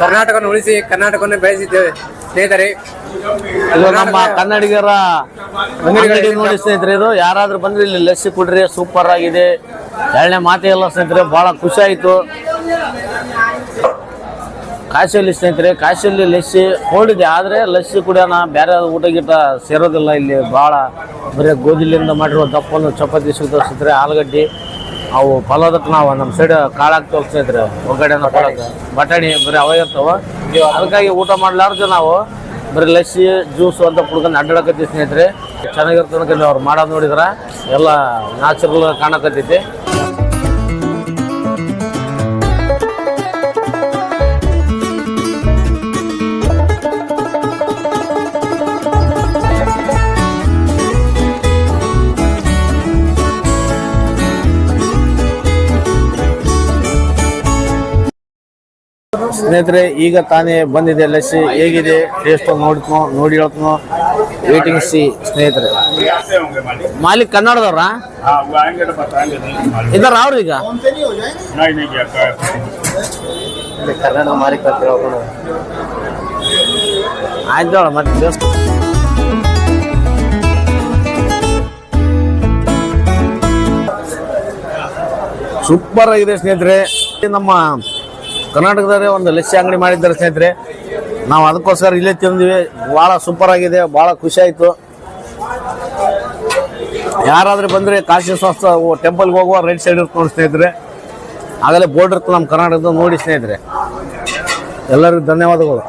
ಕರ್ನಾಟಕವನ್ನು ಉಳಿಸಿ ಕರ್ನಾಟಕವನ್ನು ಬೆಳೆಸಿದ್ದೇವೆ. ಸ್ನೇಹಿತರೆ ಇದು ನಮ್ಮ ಕನ್ನಡಿಗರ ಅಂಗಡಿ ನೋಡಿ ಸ್ನೇಹಿತರೆ ಇದು ಯಾರಾದ್ರೂ ಬಂದ್ರೆ ಇಲ್ಲಿ ಲಸ್ಸಿ ಕುಡ್ರಿ ಸೂಪರ್ ಆಗಿದೆ. ಎರಡನೇ ಮಾತೇ ಎಲ್ಲ ಸ್ನೇಹಿತರೆ ಬಹಳ ಖುಷಿ ಆಯಿತು. ಕಾಶಿಯಲ್ಲಿ ಸ್ನೇಹಿತರೆ ಕಾಶಿಯಲ್ಲಿ ಲಸ್ಸಿ ಕೋಲ್ಡ್ ಆದರೆ ಲಸ್ಸಿ ಕುಡಿಯೋಣ ಬೇರೆ ಊಟ ಗೀಟ ಸೇರೋದಿಲ್ಲ ಇಲ್ಲಿ ಬಹಳ ಬರೀ ಗೋಧಿಲಿಂದ ಮಾಡಿರುವ ದಪ್ಪನ್ನು ಚಪಾತಿ ಸಿಗ್ತಾವೆ ಸ್ನೇಹಿತರೆ ಆಲೂಗಡ್ಡಿ. ಅವು ಫಲದಕ್ಕೆ ನಾವು ನಮ್ಮ ಸೈಡ್ ಕಾಳಕ್ಕೆ ತೋರ್ಸಿದ್ರೆ ಒಗ್ಗಡೆನ ಕೊಡಕ್ಕೆ. ಬಟಾಣಿ ಬರೀ ಅವೇ ಇರ್ತಾವ. ಅದಕ್ಕಾಗಿ ಊಟ ಮಾಡ್ಲಾರ್ದು ನಾವು. ಬರೀ ಲಸ್ಸಿ, ಜ್ಯೂಸು ಅಂತ ಕುಡ್ಕೊಂಡು ಅಡ್ಡಾಡಕತ್ತಿ ಸ್ನೇಹಿತರೆ. ಚೆನ್ನಾಗಿರ್ತದೆ ಅವ್ರು ಮಾಡೋದು ನೋಡಿದ್ರೆ ಎಲ್ಲ ನ್ಯಾಚುರಲ್ ಕಾಣಕತ್ತೈತಿ. ಸ್ನೇಹಿತರೆ ಈಗ ತಾನೇ ಬಂದಿದೆ ಲಸ್ಸಿ ಹೇಗಿದೆ? ಟೇಸ್ಟ್ ನೋಡ್ತನೋ ನೋಡಿ ಹೇಳ್ತನೋ ವೇಟಿಂಗ್ ಸಿ ಸ್ನೇಹಿತರೆ. ಮಾಲೀಕ್ ಕನ್ನಡದವ್ರ? ಇದಾರ ಅವ್ರ ಈಗ? ಕನ್ನಡ ಮಾಲೀಕ್ ಆಯ್ತು ಮತ್ತೆ ಸೂಪರ್ ಆಗಿದೆ ಸ್ನೇಹಿತರೆ. ನಮ್ಮ ಕರ್ನಾಟಕದವರೇ ಒಂದು ಲಸ್ಸಿ ಅಂಗಡಿ ಮಾಡಿದ್ದಾರೆ ಸ್ನೇಹಿತರೆ. ನಾವು ಅದಕ್ಕೋಸ್ಕರ ಇಲ್ಲೇ ತಿಂದ್ವಿ. ಭಾಳ ಸೂಪರ್ ಆಗಿದೆ, ಭಾಳ ಖುಷಿ ಆಯಿತು. ಯಾರಾದರೂ ಬಂದರೆ ಕಾಶಿ ಸ್ವಸ್ಥ ಟೆಂಪಲ್ಗೆ ಹೋಗುವ ರೈಟ್ ಸೈಡ್ ಇರ್ತ ನೋಡಿ ಸ್ನೇಹಿತರೆ. ಆಗಲೇ ಬೋರ್ಡ್ ಇರ್ತದೆ ನಮ್ಮ ಕರ್ನಾಟಕದ ನೋಡಿ ಸ್ನೇಹಿತರೆ. ಎಲ್ಲರಿಗೂ ಧನ್ಯವಾದಗಳು.